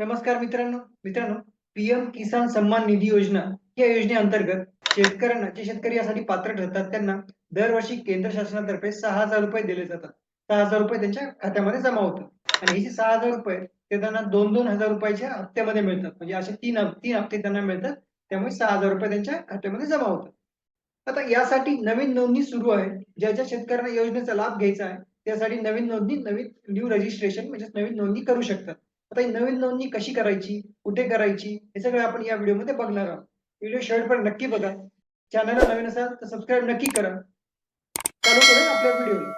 नमस्कार मित्रांनो मित्रांनो पीएम किसान सन्मान निधी योजना या योजनेअंतर्गत शेतकऱ्यांना जे शेतकरी यासाठी पात्र ठरतात त्यांना दरवर्षी केंद्र शासनातर्फे सहा हजार रुपये दिले जातात. सहा हजार रुपये त्यांच्या खात्यामध्ये जमा होतात. आणि हे जे सहा हजार रुपये ते त्यांना दोन दोन हजार रुपयाच्या हप्त्यामध्ये मिळतात. म्हणजे असे तीन तीन हप्ते त्यांना मिळतात. त्यामुळे सहा हजार रुपये त्यांच्या खात्यामध्ये जमा होतात. आता यासाठी नवीन नोंदणी सुरू आहे. ज्या ज्या शेतकऱ्यांना योजनेचा लाभ घ्यायचा आहे त्यासाठी नवीन नोंदणी नवीन न्यू रजिस्ट्रेशन म्हणजे नवीन नोंदणी करू शकतात. आता ही नवीन नोंदणी कशी करायची? कुठे करायची? हे सगळं आपण या व्हिडिओमध्ये बघणार आहोत. व्हिडिओ शेवटपर्यंत नक्की बघा. चॅनलला नवीन असाल तर सबस्क्राईब नक्की करा. चालू करूया आपल्या व्हिडिओला.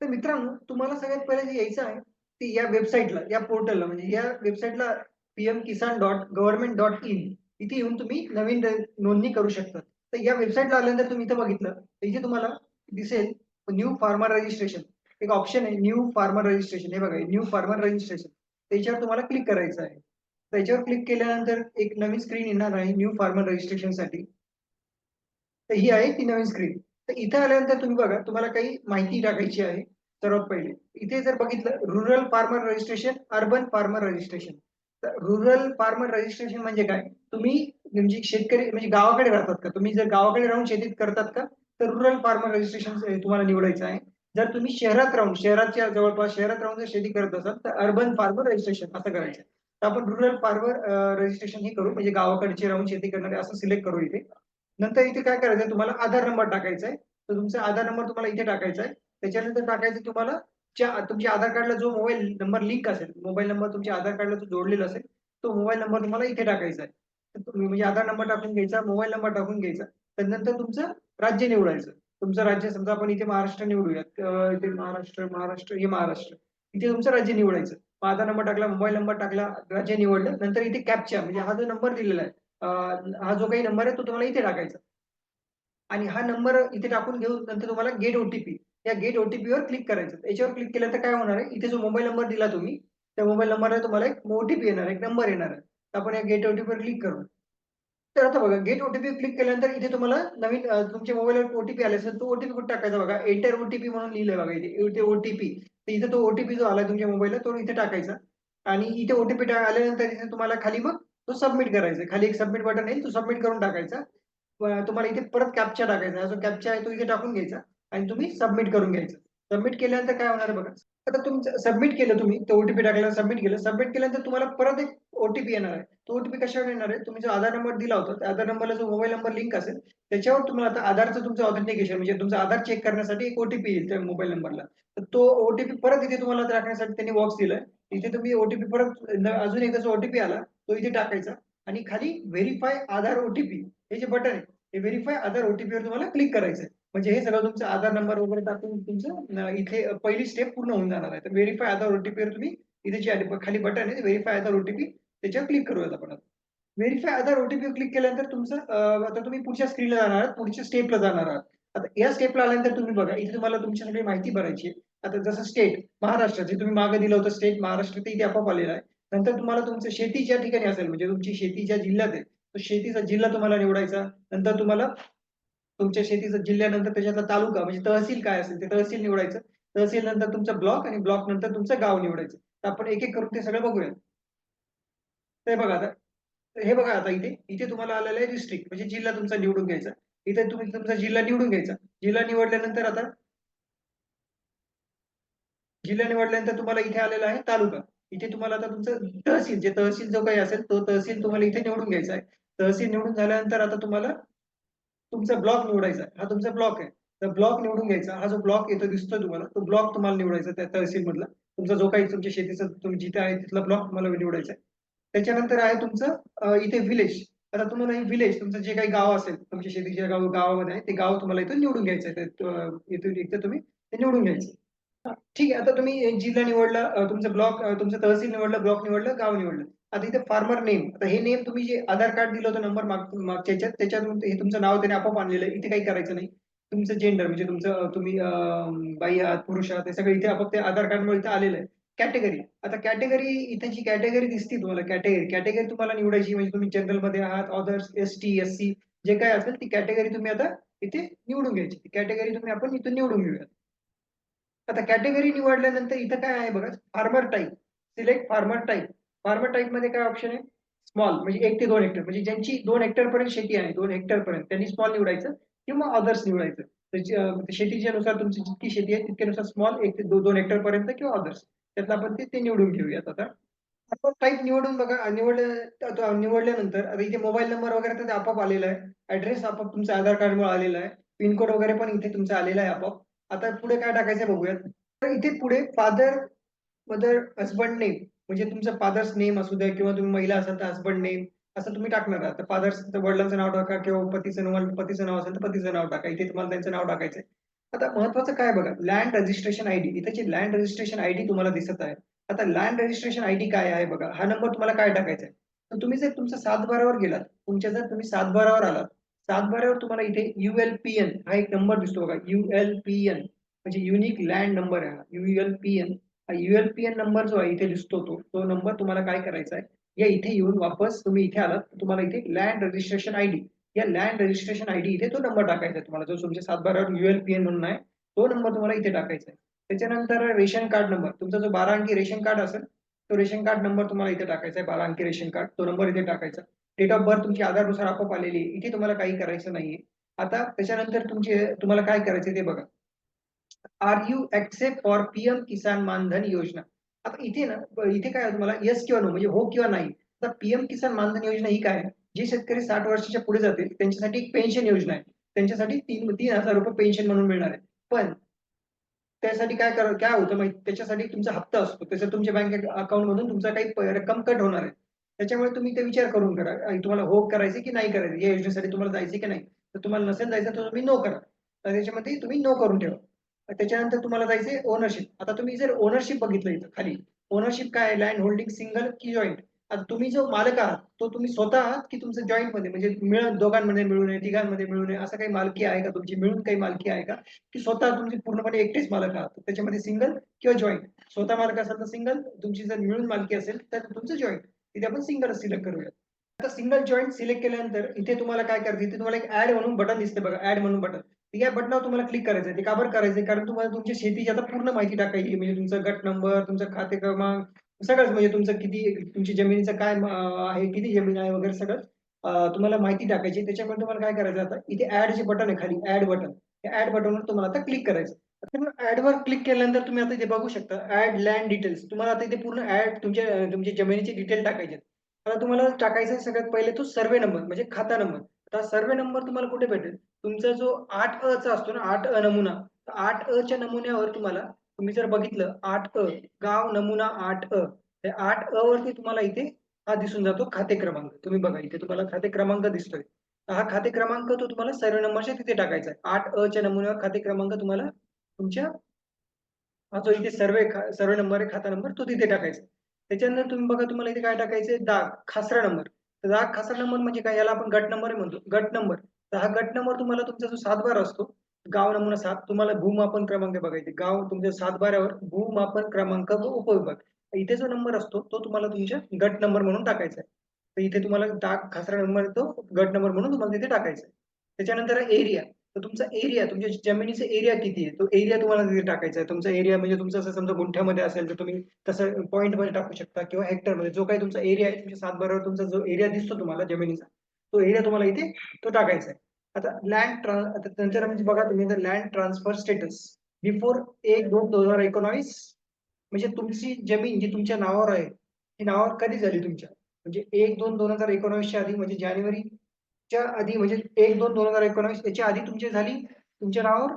तर मित्रांनो तुम्हाला सगळ्यात पहिले जे यायचं आहे ते या वेबसाईटला या पोर्टलला म्हणजे या वेबसाईटला PM Kisan dot government dot in इथे येऊन तुम्ही नवीन नोंदणी करू शकता. तर या वेबसाईटला आल्यानंतर तुम्ही इथं बघितलं तर इथे तुम्हाला दिसेल न्यू फार्मर रजिस्ट्रेशन एक ऑप्शन आहे न्यू फार्मर रजिस्ट्रेशन हे बघा न्यू फार्मर रजिस्ट्रेशन त्याच्यावर तुम्हाला क्लिक करायचं आहे. त्याच्यावर क्लिक केल्यानंतर एक नवीन स्क्रीन येणार आहे न्यू फार्मर रजिस्ट्रेशनसाठी. तर ही आहे ती नवीन स्क्रीन तर इथे आल्यानंतर तुम्ही बघा तुम्हाला काही माहिती टाकायची आहे सर्वात पहिले. इथे जर बघितलं rural farmer registration urban farmer registration तर रुरल फार्मर रजिस्ट्रेशन म्हणजे काय? तुम्ही म्हणजे शेतकरी म्हणजे गावाकडे राहतात का? तुम्ही जर गावाकडे राहून शेतीत करतात का? तर रुरल फार्मर रजिस्ट्रेशन तुम्हाला निवडायचं आहे. जर तुम्ही शहरात राहून शहराच्या जवळपास शहरात राहून जर शेती करत असाल तर अर्बन फार्मर रजिस्ट्रेशन असं करायचं. तर आपण रुरल फार्मर रजिस्ट्रेशन हे करू म्हणजे गावाकडचे राहून शेती करणारे असं सिलेक्ट करू इथे. नंतर इथे काय करायचं तुम्हाला आधार नंबर टाकायचा आहे. तर तुमचा आधार नंबर तुम्हाला इथे टाकायचा आहे. त्याच्यानंतर टाकायचं तुम्हाला तुमच्या आधार कार्डला जो मोबाईल नंबर लिंक असेल मोबाईल नंबर तुमच्या आधार कार्डला जो जोडलेला असेल तो मोबाईल नंबर तुम्हाला इथे टाकायचा आहे. तुम्ही म्हणजे आधार नंबर टाकून घ्यायचा मोबाईल नंबर टाकून घ्यायचा. त्यानंतर तुमचं राज्य निवडायचं. तुमचं राज्य समजा आपण इथे महाराष्ट्र निवडूयात इथे महाराष्ट्र महाराष्ट्र हे महाराष्ट्र. इथे तुमचं राज्य निवडायचं. माझा नंबर टाकला मोबाईल नंबर टाकला राज्य निवडलं नंतर इथे कॅपच्या म्हणजे हा जो नंबर दिलेला आहे हा जो काही नंबर आहे तो तुम्हाला इथे टाकायचा. आणि हा नंबर इथे टाकून घेऊन नंतर तुम्हाला गेट ओटीपी या गेट ओटीपी वर क्लिक करायचं. याच्यावर क्लिक केलं तर काय होणार आहे? इथे जो मोबाईल नंबर दिला तुम्ही त्या मोबाईल नंबरला तुम्हाला एक ओटीपी येणार एक नंबर येणार आहे. तर आपण या गेट ओटीपी वर क्लिक करू. तर आता बघा गेट ओटीपी क्लिक केल्यानंतर इथे तुम्हाला नवीन तुमच्या मोबाईलवर ओटीपी आले असेल तो ओटीपी कुठे टाकायचा बघा? एंटर ओटीपी म्हणून लिहिलंय बघा इथे. इथे ओटीपी तर इथे तो ओटीपी जो आलाय तुमच्या मोबाईलला तो इथे टाकायचा. आणि इथे ओटीपी आल्यानंतर इथे तुम्हाला खाली मग तो सबमिट करायचा. खाली एक सबमिट बटन येईल तो सबमिट करून टाकायचा. तुम्हाला इथे परत कॅप्चा टाकायचा. जो कॅप्चा आहे तो इथे टाकून घ्यायचा. आणि तुम्ही सबमिट करून घ्यायचं. सबमिट केल्यानंतर काय होणार बघा? आता तुमचं सबमिट केलं तुम्ही तो ओटीपी टाकला सबमिट केलं. सबमिट केल्यानंतर तुम्हाला परत एक ओटीपी येणार आहे. तो ओटीपी कशावर येणार आहे? तुम्ही जो आधार नंबर दिला होता त्या आधार नंबरला जो मोबाईल नंबर लिंक असेल त्याच्यावर तुम्हाला आता आधारचं तुमचं ऑथेंटिकेशन म्हणजे तुमचा आधार चेक करण्यासाठी एक ओटीपी येईल त्या मोबाईल नंबरला तर तो ओटीपी परत इथे तुम्हाला टाकण्यासाठी त्यांनी बॉक्स दिलाय. इथे तुम्ही ओटीपी परत अजून एकदा जो ओटीपी आला तो इथे टाकायचा. आणि खाली व्हेरीफाय आधार ओटीपी हे जे बटन आहे हे व्हेरीफाय आधार ओटीपीवर तुम्हाला क्लिक करायचं आहे म्हणजे हे सगळं तुमचं आधार नंबर वगैरे टाकून तुमचं इथे पहिली स्टेप पूर्ण होऊन जाणार आहे. तर व्हेरीफाय आधार ओटीपीवर तुम्ही इथे जे खाली बटन आहे व्हेरीफाय आधार ओटीपी त्याच्यावर क्लिक करूयात आपण व्हेरीफाय आधार ओटीपी क्लिक केल्यानंतर तुमचं आता तुम्ही पुढच्या स्क्रीनला जाणार आहात पुढच्या स्टेपला जाणार आहात. आता या स्टेपला आल्यानंतर तुम्ही बघा इथे तुम्हाला तुमची सगळी माहिती भरायची आहे. आता जसं स्टेट महाराष्ट्र जे तुम्ही मागे दिलं होतं स्टेट महाराष्ट्र ते इथे आपोआप आलेलं आहे. नंतर तुम्हाला तुमचं शेती ज्या ठिकाणी असेल म्हणजे तुमची शेती ज्या जिल्ह्यात आहे तो शेतीचा जिल्हा तुम्हाला निवडायचा. नंतर तुम्हाला तुमच्या शेतीचं जिल्ह्यानंतर त्याच्यातला तालुका म्हणजे तहसील काय असेल ते तहसील निवडायचं. तहसील नंतर तुमचा ब्लॉक आणि ब्लॉक नंतर तुमचं गाव निवडायचं. तर आपण एक एक करून ते सगळं बघूया. ते बघा आता. हे बघा आता इथे. इथे तुम्हाला आलेलं आहे डिस्ट्रिक्ट म्हणजे जिल्हा तुमचा निवडून घ्यायचा. इथे तुम्ही तुमचा जिल्हा निवडून घ्यायचा. जिल्हा निवडल्यानंतर आता जिल्हा निवडल्यानंतर तुम्हाला इथे आलेला आहे तालुका. इथे तुम्हाला आता तुमचं तहसील जे तहसील जो काही असेल तो तहसील तुम्हाला इथे निवडून घ्यायचा आहे. तहसील निवडून झाल्यानंतर आता तुम्हाला तुमचा ब्लॉक निवडायचा हा तुमचा ब्लॉक आहे. तर ब्लॉक निवडून घ्यायचा. हा जो ब्लॉक येतो दिसतोय तुम्हाला. तो ब्लॉक तुम्हाला निवडायचा त्या तहसील मधला तुमचा जो काही तुमच्या शेतीचा तुम्ही जिथे आहे तिथला ब्लॉक तुम्हाला निवडायचा आहे. त्याच्यानंतर आहे तुमचं इथे विलेज आता तुम्हाला हे विलेज तुमचं जे काही गाव असेल तुमच्या शेतीच्या गाव गावामध्ये आहे ते गाव तुम्हाला इथून निवडून घ्यायचं आहे. इथून इथे तुम्ही ते निवडून घ्यायचं ठीक आहे. आता तुम्ही जिल्हा निवडला तुमचं ब्लॉक तुमचं तहसील निवडलं ब्लॉक निवडलं गाव निवडलं. आता इथे फार्मर नेम आता हे नेम तुम्ही जे आधार कार्ड दिलं होतं नंबर मागच्या त्याच्यातून हे तुमचं नाव त्याने आपोआप आणलेलं आहे. इथे काही करायचं नाही. तुमचं जेंडर म्हणजे तुमचं तुम्ही बाई आहात पुरुष आहात हे सगळं इथे आपोआप ते आधार कार्डमुळे इथे आलेलं आहे. कॅटेगरी आता कॅटेगरी इथे जी कॅटेगरी दिसते तुम्हाला कॅटेगरी कॅटेगरी तुम्हाला निवडायची म्हणजे तुम्ही जनरलमध्ये आहात others S T S C जे काय असेल ती कॅटेगरी तुम्ही आता इथे निवडून घ्यायची. ती कॅटेगरी तुम्ही आपण इथून निवडून घेऊयात. आता कॅटेगरी निवडल्यानंतर इथं काय आहे बघा? Farmer type select farmer type farmer टाईपमध्ये काय ऑप्शन आहे? स्मॉल म्हणजे एक ते दोन हेक्टर म्हणजे ज्यांची दोन हेक्टर पर्यंत शेती आहे दोन हेक्टर पर्यंत त्यांनी स्मॉल निवडायचं किंवा अदर्स निवडायचं. शेतीच्या नुसार तुमची जितकी शेती आहे तितक्यानुसार स्मॉल एक ते दोन हेक्टर पर्यंत किंवा अदर्स त्यातलं आपण ते निवडून घेऊयात आता. आपण टाईप निवडून बघा निवड निवडल्यानंतर आता इथे मोबाईल नंबर वगैरे तर आपोआप आलेला आहे. ऍड्रेस आपोआप तुमचा आधार कार्ड मुळे आलेला आहे. पिनकोड वगैरे पण इथे तुमचा आलेला आहे आपोआप. आता पुढे काय टाकायचं बघूयात. तर इथे पुढे फादर मदर हजबंड नेम म्हणजे तुमचं फादर्स नेम असू द्या किंवा तुम्ही महिला असाल तर हसबंड नेम असं तुम्ही टाकणार आहात. फादर्स वडिलांचं नाव टाका किंवा पतीचं नाव पतीचं नाव असेल तर पतीचं नाव टाका. इथे तुम्हाला त्यांचं नाव टाकायचंय. आता महत्वाचं काय बघा लँड रजिस्ट्रेशन आयडी इथे जे लँड रजिस्ट्रेशन आयडी तुम्हाला दिसत आहे आता लँड रजिस्ट्रेशन आयडी काय आहे बघा? हा नंबर तुम्हाला काय टाकायचा आहे? तर तुम्ही जर तुमच्या सातबारावर गेलात तुमच्या जर तुम्ही सातबारावर आलात सातबारावर तुम्हाला इथे युएलपीएन हा एक नंबर दिसतो बघा. युएलपीएन म्हणजे युनिक लँड नंबर आहे हा. युएलपीएन युएलपीएन नंबर जो आहे इथे दिसतो तो. तो नंबर तुम्हाला काय करायचा आहे? या इथे येऊन वापस तुम्ही इथे आलात तर तुम्हाला इथे लँड रजिस्ट्रेशन आयडी या लँड रजिस्ट्रेशन आयडी इथे तो नंबर टाकायचा आहे तुम्हाला. जो तुमच्या सातबारावर युएलपीएन म्हणून आहे तो नंबर तुम्हाला इथे टाकायचा आहे. त्याच्यानंतर रेशन कार्ड नंबर तुमचा जो बारा अंकी रेशन कार्ड असेल तो रेशन कार्ड नंबर तुम्हाला इथे टाकायचा आहे बारा अंकी रेशन कार्ड. तो नंबर इथे टाकायचा डेट ऑफ बर्थ तुमची आधारनुसार आपोआप आलेली आहे. इथे तुम्हाला काही करायचं नाहीये. आता त्याच्यानंतर तुमचे तुम्हाला काय करायचं ते बघा. Are you accept for PM Kisan Maandhan Yojana आता इथे ना इथे काय तुम्हाला येस किंवा नो म्हणजे हो किंवा नाही. आता पीएम किसान मानधन योजना ही काय? जे शेतकरी साठ वर्षाच्या पुढे जातील त्यांच्यासाठी एक पेन्शन योजना आहे. त्यांच्यासाठी तीन तीन हजार रुपये पेन्शन म्हणून मिळणार आहे. पण त्यासाठी काय कर काय होतं माहिती? त्याच्यासाठी तुमचा हप्ता असतो. त्याचा तुमच्या बँक अकाउंट मधून तुमचा काही रक्कम कट होणार आहे. त्याच्यामुळे तुम्ही ते विचार करून करा. तुम्हाला हो करायचे की नाही करायचे? या योजनेसाठी तुम्हाला जायचे की नाही? तर तुम्हाला नसेल जायचं तर तुम्ही नो करा. तर त्याच्यामध्ये तुम्ही नो करून ठेवा. त्याच्यानंतर तुम्हाला जायचंय ओनरशिप आता तुम्ही जर ओनरशिप बघितलं इथं खाली ओनरशिप काय? लँड होल्डिंग सिंगल की जॉईंट आता तुम्ही जो मालक आहात तो तुम्ही स्वतः आहात की तुमचं जॉईंटमध्ये? म्हणजे मिळून दोघांमध्ये मिळून आहे तिघांमध्ये मिळून आहे असं काही मालकी आहे का तुमची? मिळून काही मालकी आहे का? की स्वतः तुमची पूर्णपणे एकटेच मालक आहात त्याच्यामध्ये सिंगल किंवा जॉईंट स्वतः मालक असाल तर सिंगल तुमची जर मिळून मालकी असेल तर तुमचं जॉईंट तिथे आपण सिंगल सिलेक्ट करूया आता सिंगल जॉईंट सिलेक्ट केल्यानंतर इथे तुम्हाला काय करते? इथे तुम्हाला एक ऍड म्हणून बटन दिसते बघा ऍड म्हणून बटन या बटनावर तुम्हाला क्लिक करायचं ते का बरं करायचं कारण तुम्हाला तुमच्या शेतीची आता पूर्ण माहिती टाकायची म्हणजे तुमचा गट नंबर तुमचा खाते क्रमांक सगळंच. म्हणजे तुमचं किती तुमची जमिनीचं काय आहे किती जमीन आहे वगैरे सगळं तुम्हाला माहिती टाकायची त्याच्यामुळे तुम्हाला काय करायचं आता? इथे ऍड जे बटन आहे खाली ऍड बटन त्या ऍड बटनवर तुम्हाला आता क्लिक करायचं ऍडवर क्लिक केल्यानंतर तुम्ही आता इथे बघू शकता ऍड लँड डिटेल्स तुम्हाला आता इथे पूर्ण ऍड तुमच्या तुमच्या जमिनीचे डिटेल टाकायचे आता तुम्हाला टाकायचं सगळ्यात पहिले तो सर्वे नंबर म्हणजे खाता नंबर आता सर्वे नंबर तुम्हाला कुठे भेटेल? तुमचा जो आठ अ चा असतो ना आठ अ नमुना आठ अ च्या नमुन्यावर तुम्हाला तुम्ही जर बघितलं आठ अ गाव नमुना आठ अ आठ अ वरती तुम्हाला इथे हा दिसून जातो खाते क्रमांक. तुम्ही बघा इथे तुम्हाला खाते क्रमांक दिसतोय. हा खाते क्रमांक तो तुम्हाला सर्वे नंबरच्या तिथे टाकायचा आहे. आठ अ च्या नमुन्यावर खाते क्रमांक तुम्हाला तुमच्या हा जो इथे सर्वे सर्वे नंबर आहे खाता नंबर तो तिथे टाकायचा त्याच्यानंतर तुम्ही बघा तुम्हाला इथे काय टाकायचं दाग खासरा नंबर. तर दाग खासा नंबर म्हणजे काय? याला आपण गट नंबर म्हणतो. गट नंबर. तर हा गट नंबर तुम्हाला तुमचा जो सातबारा असतो गाव नमुना सात तुम्हाला भूमापन क्रमांक बघायचे. गाव तुमच्या सातबाऱ्यावर भूमापन क्रमांक व उपविभाग. इथे जो नंबर असतो तो तुम्हाला तुमच्या गट नंबर म्हणून टाकायचा आहे. तर इथे तुम्हाला दाग खासरा नंबर तो गट नंबर म्हणून तुम्हाला तिथे टाकायचा आहे. त्याच्यानंतर एरिया तर तुमचा एरिया तुमच्या जमिनीचा एरिया किती आहे? तो एरिया तुम्हाला तिथे टाकायचा आहे. तुमचा एरिया म्हणजे तुमचा असं समजा गुंठ्यामध्ये असेल तर तुम्ही तसं पॉईंटमध्ये टाकू शकता किंवा हेक्टरमध्ये जो काही तुमचा एरिया आहे तुमच्या सात बरोबर तुमचा जो एरिया दिसतो तुम्हाला जमिनीचा तो एरिया तुम्हाला इथे तो टाकायचा आहे. आता लँड आता नंतर म्हणजे बघा तुम्ही लँड ट्रान्सफर स्टेटस बिफोर एक दोन दोन हजार एकोणावीस म्हणजे तुमची जमीन जी तुमच्या नावावर आहे ती नावावर कधी झाली तुमच्या? म्हणजे एक दोन दोन हजार एकोणावीसच्या आधी म्हणजे जानेवारी च्या आधी म्हणजे एक दोन दोन हजार एकोणावीस याच्या आधी तुमची झाली तुमच्या नावावर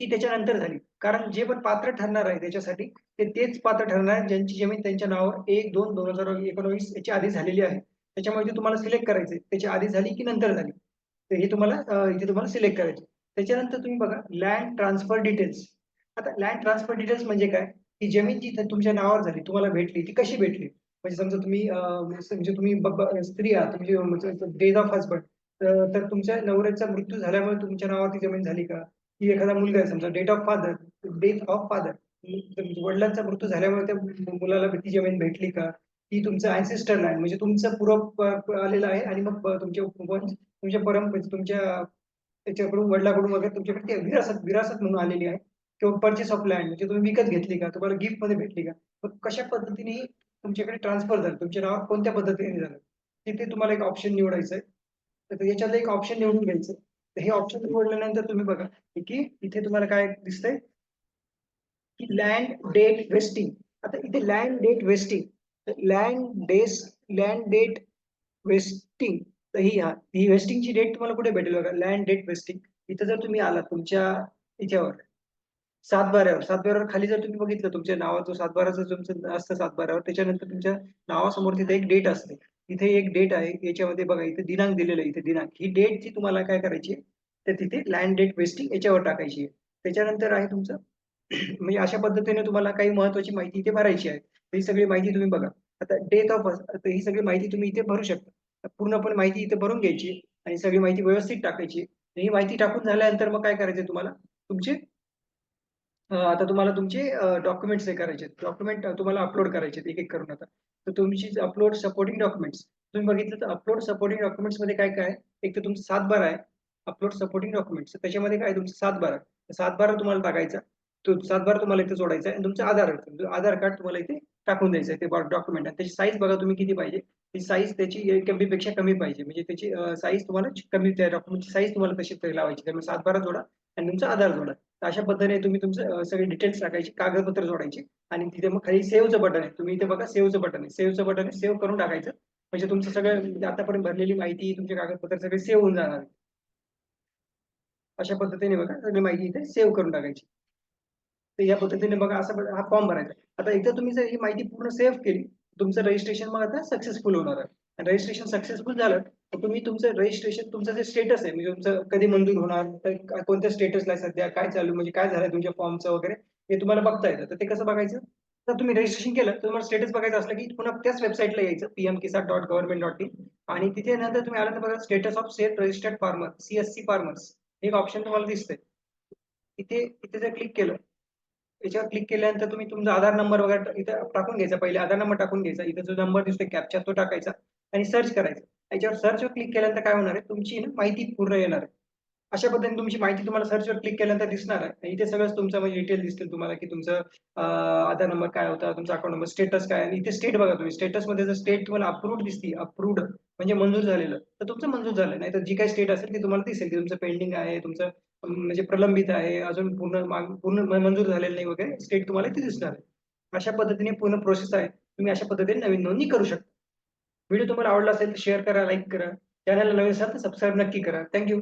ती त्याच्यानंतर झाली. कारण जे पण पात्र ठरणार आहे त्याच्यासाठी ते तेच पात्र ठरणार आहे ज्यांची जमीन त्यांच्या नावावर एक दोन दोन हजार एकोणावीस याच्या आधी झालेली आहे. त्याच्यामुळे ते तुम्हाला सिलेक्ट करायचे. त्याच्या आधी झाली की नंतर झाली. तर हे तुम्हाला इथे तुम्हाला सिलेक्ट करायचे. त्याच्यानंतर तुम्ही बघा लँड ट्रान्सफर डिटेल्स आता लँड ट्रान्सफर डिटेल्स म्हणजे काय? ती जमीन जी तुमच्या नावावर झाली तुम्हाला भेटली ती कशी भेटली? म्हणजे समजा तुम्ही म्हणजे, म्हणजे तुम्ही स्त्री आहात म्हणजे डेज ऑफ हजबंड तर तुमच्या नवऱ्याचा मृत्यू झाल्यामुळे तुमच्या नावावर ती जमीन झाली का? की एखादा मुलगा आहे समजा date of father death of father वडिलांचा मृत्यू झाल्यामुळे त्या मुलाला ती जमीन भेटली का? ती तुमचं अँसेस्टर लँड म्हणजे तुमचं पूर्व आलेलं आहे आणि मग तुमच्या वंश- तुमच्या परम म्हणजे तुमच्या त्याच्याकडून वडिलाकडून वगैरे तुमच्याकडे ती विरासत विरासत म्हणून आलेली आहे किंवा परचेस ऑफ लँड म्हणजे तुम्ही विकत घेतली का? तुम्हाला गिफ्टमध्ये भेटली का? मग कशा पद्धतीने तुमच्याकडे ट्रान्सफर झालं. तुमच्या नाव कोणत्या पद्धतीने झालं? तिथे तुम्हाला एक ऑप्शन निवडायचं आहे तर याच्यातलं एक ऑप्शन निवडून घ्यायचं. तर हे ऑप्शन निवडल्यानंतर तुम्ही बघा की इथे तुम्हाला काय दिसतंय? की लँड डेट वेस्टिंग आता इथे लँड डेट वेस्टिंग लँड डेस लँड डेट वेस्टिंग तर ही हा ही वेस्टिंगची डेट तुम्हाला कुठे भेटेल बघा? लँड डेट वेस्टिंग इथं जर तुम्ही आलात तुमच्या सातबाऱ्यावर. सातबाऱ्यावर खाली जर तुम्ही बघितलं तुमच्या नावाचं सातबाराचं तुमचं असतं सातबाऱ्यावर त्याच्यानंतर तुमच्या नावासमोर तिथे एक डेट असते. इथे एक डेट आहे. याच्यामध्ये बघा इथे दिनांक दिलेला आहे इथे दिनांक. ही डेट जी तुम्हाला काय करायची आहे तर तिथे लँड डेट वेस्टिंग याच्यावर टाकायची आहे. त्याच्यानंतर आहे तुमचं म्हणजे अशा पद्धतीने तुम्हाला काही महत्वाची माहिती इथे भरायची आहे. ही सगळी माहिती तुम्ही बघा. आता डेट ऑफ ही सगळी माहिती तुम्ही इथे भरू शकता. पूर्णपणे माहिती इथे भरून घ्यायची आणि सगळी माहिती व्यवस्थित टाकायची ही माहिती टाकून झाल्यानंतर मग काय करायचं तुम्हाला? तुमचे आता तुम्हाला तुमचे डॉक्युमेंट्स हे करायचे डॉक्युमेंट तुम्हाला अपलोड करायचे एक एक करून आता. तर तुमची अपलोड सपोर्टिंग डॉक्युमेंट्स तुम्ही बघितलं तर अपलोड सपोर्टिंग डॉक्युमेंट्समध्ये काय काय एक तर तुमचं सात बारा आहे अपलोड सपोर्टिंग डॉक्युमेंट्स त्याच्यामध्ये काय तुमचं सात बारा सात बारा तुम्हाला टाकायचा तो सात बारा तुम्हाला इथे जोडायचा आणि तुमचं आधार कार्ड आधार कार्ड तुम्हाला इथे टाकून द्यायचं आहे ते डॉक्युमेंट आणि त्याची साईज बघा तुम्ही किती पाहिजे. ती साईज त्याची कमी पेक्षा कमी पाहिजे. म्हणजे त्याची साईज तुम्हाला कमी त्या डॉक्युमेंटची साईज तुम्हाला तशी लावायची. त्यामुळे सात बारा जोडा. आणि तुमचा आधार जोडा. अशा पद्धतीने तुम्ही तुमचं सगळे डिटेल्स टाकायचे कागदपत्र जोडायचे. आणि तिथे मग खाली सेव्हचं बटन आहे. तुम्ही इथे बघा सेव्हचं बटन आहे. सेव्हचं बटन आहे. सेव्ह करून टाकायचं. म्हणजे तुमचं सगळं म्हणजे आतापर्यंत भरलेली माहिती तुमचे कागदपत्र सगळे सेव्ह होऊन जाणार अशा पद्धतीने बघा सगळी माहिती इथे सेव्ह करून टाकायची. तर या पद्धतीने बघा असं हा फॉर्म भरायचा. आता एकदा तुम्ही जर ही माहिती पूर्ण सेव्ह केली तुमचं रजिस्ट्रेशन मग आता सक्सेसफुल होणार आहे. आणि रजिस्ट्रेशन सक्सेसफुल झालं तुम्ही तुमचं रजिस्ट्रेशन तुमचं जे स्टेटस आहे म्हणजे तुमचं कधी मंजूर होणार तर कोणत्या स्टेटसला सध्या काय चालू म्हणजे काय झालं तुमच्या फॉर्मचं वगैरे हे तुम्हाला बघता येतं. तर ते कसं बघायचं? तर तुम्ही रजिस्ट्रेशन केलं तर तुम्हाला स्टेटस बघायचं असलं की पुन्हा त्याच वेबसाईटला यायचं PM Kisan dot government dot in आणि तिथे नंतर तुम्ही आल्यानंतर बघा status of self registered farmer CSC farmers एक ऑप्शन तुम्हाला दिसतंय. इथे इथे जर क्लिक केलं याच्यावर क्लिक केल्यानंतर तुम्ही तुमचा आधार नंबर वगैरे इथं टाकून घ्यायचा. पहिले आधार नंबर टाकून घ्यायचा. इथे जो नंबर दिसतोय कॅपचा तो टाकायचा. आणि सर्च करायचं. याच्यावर सर्चवर क्लिक केल्यानंतर काय होणार आहे? तुमची माहिती पूर्ण येणार आहे. अशा पद्धतीने तुमची माहिती तुम्हाला सर्चवर क्लिक केल्यानंतर दिसणार आहे. इथे सगळंच तुमचं म्हणजे डिटेल दिसतील तुम्हाला की तुमचं आधार नंबर काय होता तुमचा अकाउंट नंबर स्टेटस काय आणि इथे स्टेट बघा तुम्ही. स्टेटसमध्ये जर स्टेट तुम्हाला अप्रूव्ड दिसती अप्रूव्ड म्हणजे मंजूर झालेलं तर तुमचं मंजूर झालं. नाही तर जी काही स्टेट असेल ती तुम्हाला दिसेल की तुमचं पेंडिंग आहे तुमचं म्हणजे प्रलंबित आहे अजून पूर्ण पूर्ण मंजूर झालेलं नाही वगैरे स्टेट तुम्हाला इथे दिसणार आहे. अशा पद्धतीने पूर्ण प्रोसेस आहे. तुम्ही अशा पद्धतीने नवीन नोंदणी करू शकता. व्हिडिओ तुम्हाला आवडला असेल तर शेअर करा लाईक करा. चॅनलला नवीन असाल तर सबस्क्राईब नक्की करा. थँक्यू